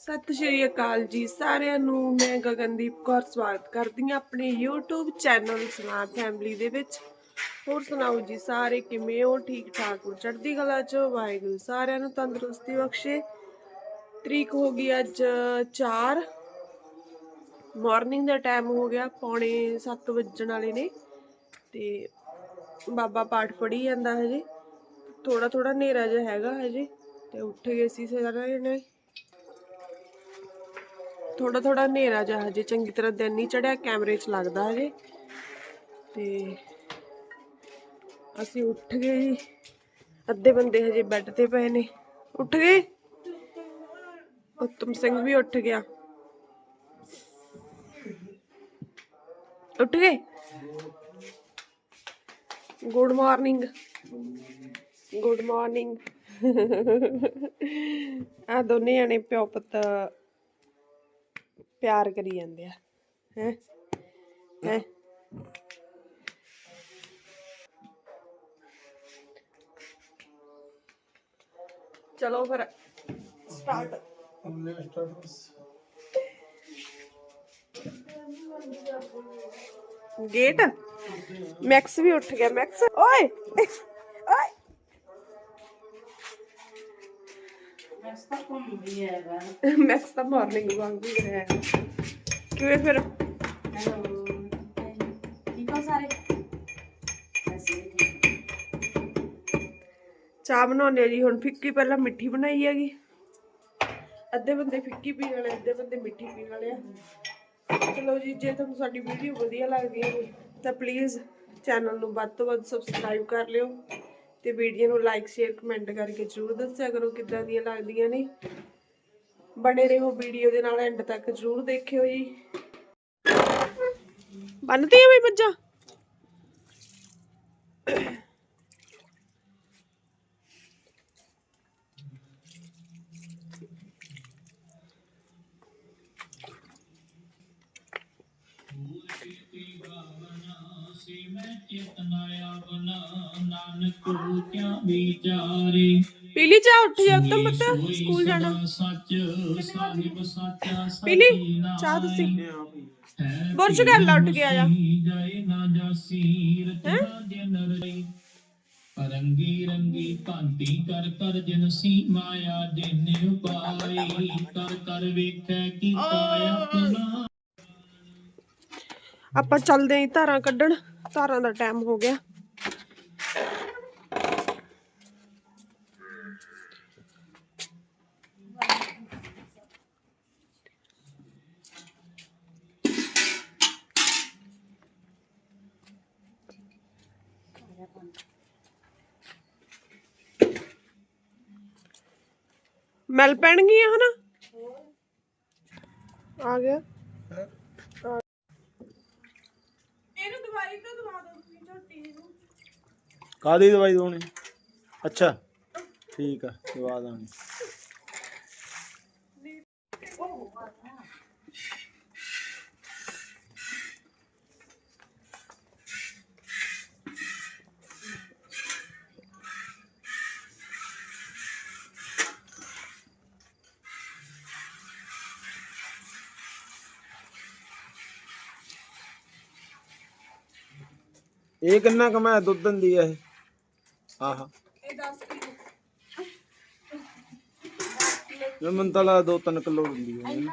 ਸਤਿ ਸ਼੍ਰੀ ਅਕਾਲ ਜੀ। ਸਾਰਿਆਂ ਨੂੰ ਮੈਂ ਗਗਨਦੀਪ ਕੌਰ ਸਵਾਗਤ ਕਰਦੀ ਹਾਂ ਆਪਣੇ YouTube ਚੈਨਲ ਸਨਾ ਫੈਮਿਲੀ ਦੇ ਵਿੱਚ। ਹੋਰ ਸੁਣਾਓ ਜੀ ਸਾਰੇ, ਕਿਵੇਂ ਹੋ? ਠੀਕ ਠਾਕ ਹੋ? ਚੜ੍ਹਦੀ ਕਲਾ ਚ ਵਾਹਿਗੁਰੂ ਸਾਰਿਆਂ ਨੂੰ ਤੰਦਰੁਸਤੀ ਬਖਸ਼ੇ। ਤਰੀਕ ਹੋ ਗਈ ਅੱਜ 4 ਮਾਰਨਿੰਗ ਦਾ ਟਾਈਮ ਹੋ ਗਿਆ, ਪੌਣੇ 7 ਵੱਜਣ ਵਾਲੇ ਨੇ। ਤੇ ਬਾਬਾ ਪਾਠ ਪੜ੍ਹੀ ਜਾਂਦਾ ਹਜੇ। ਥੋੜਾ ਥੋੜਾ ਹਨੇਰਾ ਜਿਹਾ ਹੈਗਾ ਹਜੇ। ਤੇ ਉੱਠ ਗਏ ਸੀ ਸਾਰੇ ਨੇ ਥੋੜਾ ਥੋੜਾ ਹਨੇਰਾ ਜਿਹਾ ਹਜੇ ਚੰਗੀ ਤਰ੍ਹਾਂ ਦਿਨ ਨਹੀਂ ਚੜਿਆ, ਕੈਮਰੇ 'ਚ ਲੱਗਦਾ ਹਜੇ। ਤੇ ਅਸੀਂ ਉੱਠ ਗਏ ਜੀ। ਅੱਧੇ ਬੰਦੇ ਹਜੇ ਬੈੱਡ ਤੇ ਪਏ ਨੇ। ਉੱਠ ਗਏ? ਉਤਮ ਸਿੰਘ ਵੀ ਉੱਠ ਗਿਆ। ਉੱਠ ਗਏ? Good morning. Good morning. ਆ ਦੋਨੇ ਜਣੇ ਪਿਓ ਪੁੱਤ ਪਿਆਰ ਕਰੀ ਜਾਂਦੇ ਆ ਹੈ ਹੈ ਚਲੋ ਫਿਰ ਸਟਾਰਟ ਗੇਟ ਮੈਕਸ ਵੀ ਉੱਠ ਗਿਆ ਮੈਕਸ ਓਏ ਓਏ ਤਾਂ ਮਾਰਨਿੰਗ ਵਾਂਗ ਵੀ ਰਿਹਾ ਕਿਵੇਂ ਫਿਰ ਚਾਹ ਬਣਾਉਂਦੇ ਆ ਜੀ ਹੁਣ ਫਿੱਕੀ ਪਹਿਲਾਂ ਮਿੱਠੀ ਬਣਾਈ ਹੈਗੀ ਅੱਧੇ ਬੰਦੇ ਫਿੱਕੀ ਪੀਣ ਵਾਲੇ ਅੱਧੇ ਬੰਦੇ ਮਿੱਠੀ ਪੀਣ ਵਾਲੇ ਆ ਚਲੋ ਜੀ ਜੇ ਤੁਹਾਨੂੰ ਸਾਡੀ ਵੀਡੀਓ ਵਧੀਆ ਲੱਗਦੀ ਹੈ ਤਾਂ ਪਲੀਜ਼ ਚੈਨਲ ਨੂੰ ਵੱਧ ਤੋਂ ਵੱਧ ਸਬਸਕ੍ਰਾਈਬ ਕਰ ਲਿਓ ਤੇ ਵੀਡੀਓ ਨੂੰ ਲਾਈਕ ਸ਼ੇਅਰ ਕਮੈਂਟ ਕਰਕੇ ਜਰੂਰ ਦੱਸਿਆ ਕਰੋ ਕਿੱਦਾਂ ਦੀਆਂ ਲੱਗਦੀਆਂ ਨੇ। ਬਣੇ ਰਹੋ ਵੀਡੀਓ ਦੇ ਨਾਲ ਐਂਡ ਤੱਕ ਜਰੂਰ ਦੇਖਿਓ ਜੀ। ਬੰਨਤੀ ਆ ਬਈ ਮੱਝਾਂ ਪੀਲੀ ਚਾਹ ਉੱਠ ਜਾ ਉਤਮ ਪੁੱਤ ਸਕੂਲ ਜਾਣਾ। ਸੱਚ ਸਾਹਿਬ ਸਾਚਾ ਪੀਲੀ ਚਾਹ ਤੁਸੀਂ। ਬੁਰਸ਼ ਕਰ ਲਾ ਉੱਠ ਕੇ ਆ ਜਾ ਰੰਗੀ ਰੰਗੀ ਭਾਂਤੀ ਕਰ ਕਰ ਜਨ ਸੀ ਮਾਇਆ ਦੇਨੇ ਉਪਾਈ ਕਰ ਕਰ ਵੇਖੈ ਕੀਤਾ ਆਪਣਾ ਆਪਾਂ ਚੱਲਦੇ ਆਂ ਧਾਰਾਂ ਕੱਢਣ। ਧਾਰਾਂ ਦਾ ਟਾਈਮ ਹੋ ਗਿਆ। ਮਿਲ ਪੈਣਗੀਆਂ ਹਨਾ? ਆ ਗਿਆ ਇਹਨੂੰ ਦਵਾਈ ਤਾਂ ਦਵਾ ਦੋ ਤੁਸੀਂ ਝੋਟੀ ਨੂੰ ਕਾਦੀ ਦਵਾਈ ਦੋਣੀ ਅੱਛਾ। ਠੀਕ ਆ ਦਵਾ ਦਾਂਗੇ। ਇਹ ਕਿੰਨਾ ਕਮਾ ਦੁੱਧ ਦਿੰਦੀ ਆ ਇਹ? ਆਹਾ। ਇਹ 10 ਕਿਲੋ। ਮੈਂ ਮੈਨੂੰ ਤਾਂ ਲੱਗਦਾ 2-3 ਕਿਲੋ ਦਿੰਦੀ ਆ ਇਹ।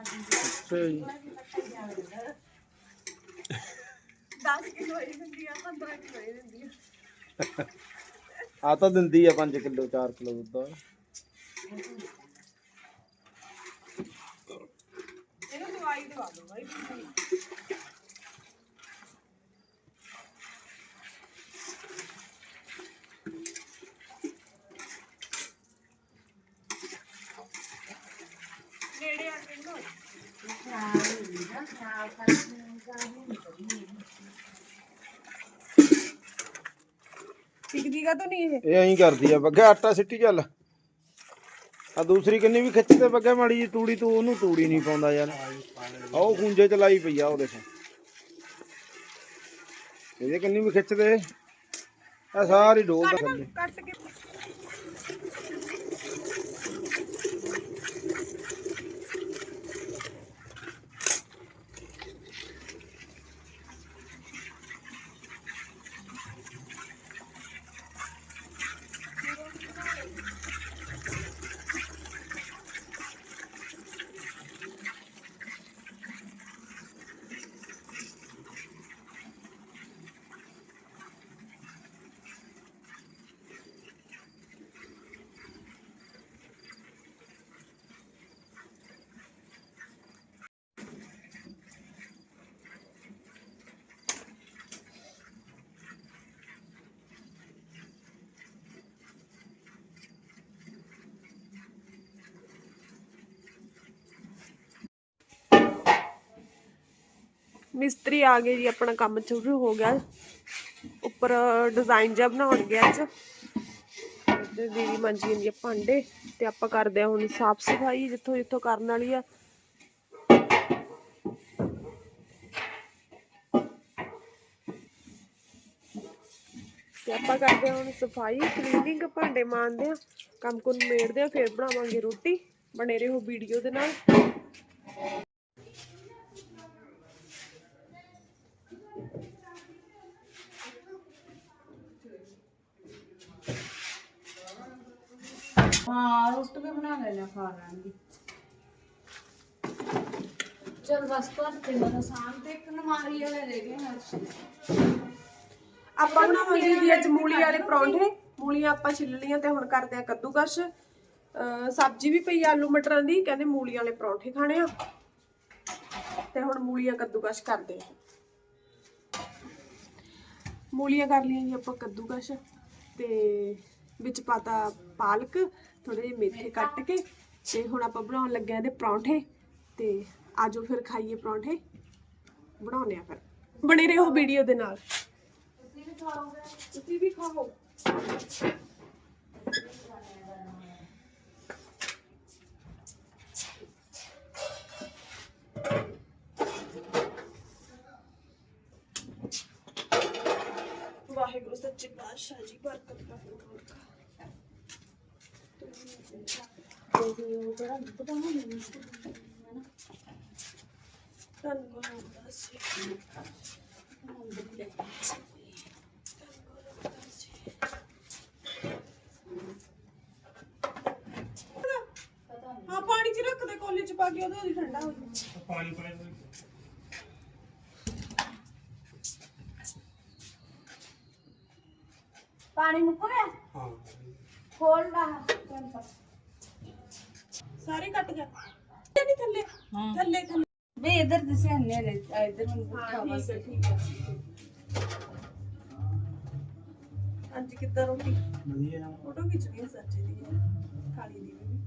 ਅੱਛਾ ਜੀ। 10 ਕਿਲੋ ਹੀ ਦਿੰਦੀ ਆ 15 ਕਿਲੋ ਹੀ ਦਿੰਦੀ ਆ। ਆ ਤਾਂ ਦਿੰਦੀ ਆ 5 ਕਿਲੋ 4 ਕਿਲੋ ਦੁੱਧ। ਇਹਨੂੰ ਦਵਾਈ ਦਵਾ ਦੋ ਬਾਈ ਨੇੜੇ ਆ ਕੇ ਨਾ ਟਿਕਦੀ ਕਾ ਤਾਂ ਨਹੀਂ ਇਹ? ਇਹ ਐਂ ਕਰਦੀ ਆ ਬੱਗਾ ਆਟਾ ਸਿੱਟੀ ਚੱਲ। ਆ ਦੂਸਰੀ ਕੰਨੀ ਵੀ ਖਿੱਚ ਤੇ ਬੱਗਾ ਮਾੜੀ ਜੀ ਤੂੜੀ ਤੂੰ ਉਹਨੂੰ ਤੂੜੀ ਨਹੀਂ ਪਾਉਂਦਾ ਯਾਰ। ਆ ਉਹ ਖੁੰਝੇ ਚ ਲਾਈ ਪਈ ਆ ਉਹ ਦੇਖ ਇਹਦੇ ਕੰਨੀ ਵੀ ਖਿੱਚ ਦੇ। ਆ ਸਾਰੀ ਡੋਲ ਦਾ ਥੱਲੇ। ਕੱਟ ਕੇ ਮਿਸਤਰੀ ਆ ਗਏ ਜੀ, ਆਪਣਾ ਕੰਮ ਸ਼ੁਰੂ ਹੋ ਗਿਆ। ਉੱਪਰ ਡਿਜ਼ਾਈਨ ਜਿਹਾ ਬਣਾਉਣ ਗਿਆ ਅੱਜ। ਤੇ ਦੀਦੀ ਮਾਂਜੀ ਜਾਂਦੀ ਆ ਭਾਂਡੇ ਤੇ ਆਪਾਂ ਕਰਦੇ ਆ ਹੁਣ ਸਾਫ਼ ਸਫ਼ਾਈ, ਜਿੱਥੋਂ ਜਿੱਥੋਂ ਕਰਨ ਵਾਲੀ ਆ। ਤੇ ਆਪਾਂ ਕਰਦੇ ਹਾਂ ਹੁਣ ਸਫ਼ਾਈ ਕਲੀਨਿੰਗ ਭਾਂਡੇ ਮਾਂਜਦੇ ਆ। ਕੰਮ ਕੁਨ ਮੇੜਦੇ ਆ, ਫਿਰ ਬਣਾਵਾਂਗੇ ਰੋਟੀ। ਬਣੇ ਰਹੋ ਵੀਡੀਓ ਦੇ ਨਾਲ। ਹਾਂ ਰੋਟੀ ਵੀ ਬਣਾ ਲੈਣਾ ਖਾ ਲਾਂਗੀ ਚਲ ਬਸ ਕਰ ਤੇ ਮੇਰਾ ਸਾਮ ਤੇ ਇੱਕ ਨਮਾਰੀ ਵਾਲੇ ਰਹਿ ਗਏ ਹਰਸ਼ ਆਪਾਂ ਬਣਾਵਾਂਗੇ ਜੀ ਅੱਜ ਮੂਲੀ ਵਾਲੇ ਪਰੌਂਠੇ ਮੂਲੀਆਂ ਆਪਾਂ ਛਿੱਲ ਲਈਆਂ ਤੇ ਹੁਣ ਕਰਦੇ ਆ ਕੱਦੂਕਸ਼। ਅਹ ਸਬਜ਼ੀ ਵੀ ਪਈ ਆਲੂ ਮਟਰਾਂ ਦੀ ਕਹਿੰਦੇ ਮੂਲੀਆਂ ਵਾਲੇ ਪਰੌਂਠੇ ਖਾਣੇ ਆ। ਤੇ ਹੁਣ ਮੂਲੀਆਂ ਕੱਦੂਕਸ਼ ਕਰਦੇ ਆ। ਮੂਲੀਆਂ ਕਰ ਲਈਆਂ ਜੀ ਆਪਾਂ ਕੱਦੂਕਸ਼ ਤੇ ਵਿੱਚ ਪਾਤਾ ਪਾਲਕ ਥੋੜੇ ਜਿਹੇ ਮੇਥੇ ਕੱਟ ਕੇ ਤੇ ਹੁਣ ਆਪਾਂ ਬਣਾਉਣ ਲੱਗੇ ਆ ਇਹਦੇ ਪਰੌਂਠੇ ਤੇ ਆਜੋ ਫਿਰ ਖਾਈਏ ਪਰੌਂਠੇ। ਬਣਾਉਣੇ ਆ ਫਿਰ। ਬਣੇ ਰਹੋ ਵੀਡੀਓ ਦੇ ਨਾਲ। ਤੁਸੀਂ ਵੀ ਖਾਓ। ਵਾਹਿਗੁਰੂ ਸੱਚੇ ਪਾਤਸ਼ਾਹ ਜੀ ਬਰਕਤ ਕਰੇ ਧੰਨਵਾਦ ਜੀ ਹਾਂ ਪਾਣੀ ਚ ਰੱਖ ਦੇ ਕੋਲੇ ਚ ਪਾ ਕੇ ਉਹਦੇ ਉਹਦੀ ਠੰਡਾ ਹੋ ਜਾਊ। ਪਾਣੀ ਪਾਣੀ ਪਾਣੀ। ਮੁੱਕ ਗਿਆ? ਹਾਂ। ਖੋਲ ਲਾ ਸਾਰੇ ਕੱਟ ਗਿਆ। ਤੇ ਨਹੀਂ ਥੱਲੇ ਥੱਲੇ ਥੱਲੇ। ਵੇ ਇਧਰ ਦਿਸੇ ਹੰਨੇ ਰੇ ਇਧਰ ਮੈਨੂੰ ਹਾਂ ਪੁੱਠਾ ਠੀਕ ਬਸ। ਹੈ ਠੀਕ ਹੈ। ਅੱਜ ਕਿੱਦਾਂ ਰੋਟੀ? ਵਧੀਆ। ਫੋਟੋ ਖਿੱਚਣੀ ਹੈ ਸੱਚੇ ਦੀ। ਕਾਲੀ ਦੀ ਵੀ।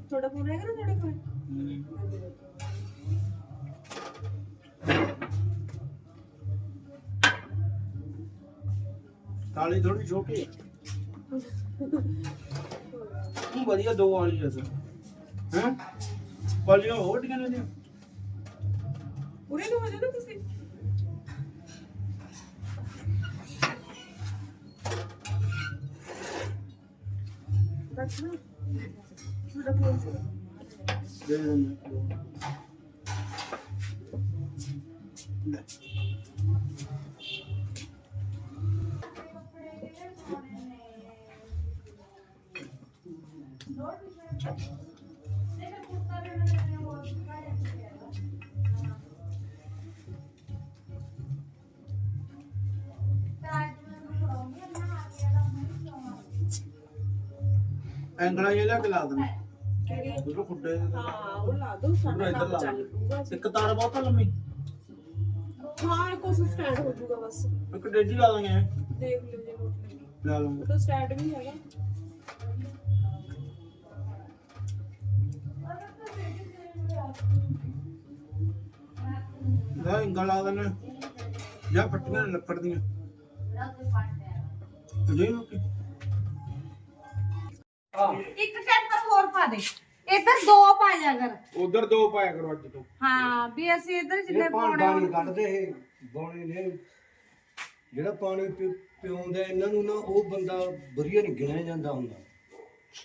ਤੁਹਾਡਾ ਫੋਨ ਹੈਗਾ ਨਾ ਤੁਹਾਡੇ ਕੋਲ? ਕਾਲੀ ਥੋੜੀ ਛੋਟੀ। ਉਹ ਵਧੀਆ ਦੋ ਵਾਲੀ ਜਸ ਹੈ? ਪਾਲੀਆਂ ਹੋਰ ਟੀਆਂ ਨੇ ਪੂਰੇ ਨੂੰ ਹੋ ਜਾਣਾ ਤੁਸੀਂ। ਰੱਖਣਾ ਤੁਹਾਡਾ ਫੋਨ ਦੇ ਦਿੰਦੇ ਐਂਗਲਾ ਜਿਹਾ ਕਿ ਲਾ ਕਿਹੜੀ ਉਹ ਖੁੱਡੇ ਹਾਂ ਉਹ ਲਾ ਦੋ ਸਾਡਾ ਇੱਧਰ ਕੰਮ ਲਾ ਚੱਲ ਪੂਗਾ ਇੱਕ ਤਾਰ ਬਹੁਤ ਲੰਮੀ। ਹਾਂ ਕੋਸ ਸਟੈਂਡ ਹੋ ਜਾਊਗਾ ਬਸ। ਇੱਕ ਡੇਢੀ ਲਾ ਦਾਂਗੇ ਐਂ। ਦੇਖ ਲਿਓ ਜੇ ਲੱਗੀ ਲਾ ਤਾਂ ਸਟੈਂਡ ਵੀ ਹੈਗਾ। ਲੈ ਐਂਗਲ ਲਾ ਦਿੰਦੇ ਜਾਂ ਪੱਟੀਆਂ ਨੇ ਲੱਕੜ ਦੀਆਂ। ਜੇ ਮੁੱਕੀ। ਇੱਕ ਟੈਂਪਰ ਹੋਰ ਪਾ ਦੇ। ਇਧਰ ਦੋ ਪਾ ਜਾ ਕਰ। ਉਧਰ ਦੋ ਪਾਇਆ ਕਰੋ ਅੱਜ ਤੋਂ। ਹਾਂ ਵੀ ਅਸੀਂ ਇਧਰ ਜਿੰਨੇ ਪਾਉਣੇ ਪਾਣੀ ਕੱਢਦੇ ਇਹ ਬੌਣੇ ਨੇ। ਜਿਹੜਾ ਪਾਣੀ ਪਿ- ਪਿਆਉਂਦਾ ਇਹਨਾਂ ਨੂੰ ਨਾ ਉਹ ਬੰਦਾ ਵਧੀਆ ਨਹੀਂ ਗਿਣਿਆ ਜਾਂਦਾ ਹੁੰਦਾ।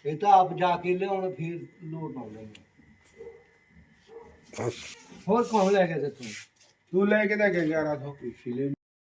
ਇਹ ਤਾਂ ਆਪ ਜਾ ਕੇ ਲਿਆਉਣ ਫਿਰ ਲੋਟ ਆਉਂਦੇ ਨੇ। ਹੋਰ ਕੌਣ ਲੈ ਗਿਆ ਤੇ ਤੂੰ? ਤੂੰ ਲੈ ਕੇ ਤਾਂ ਗਿਆ 1100 ਪਿਛਲੇ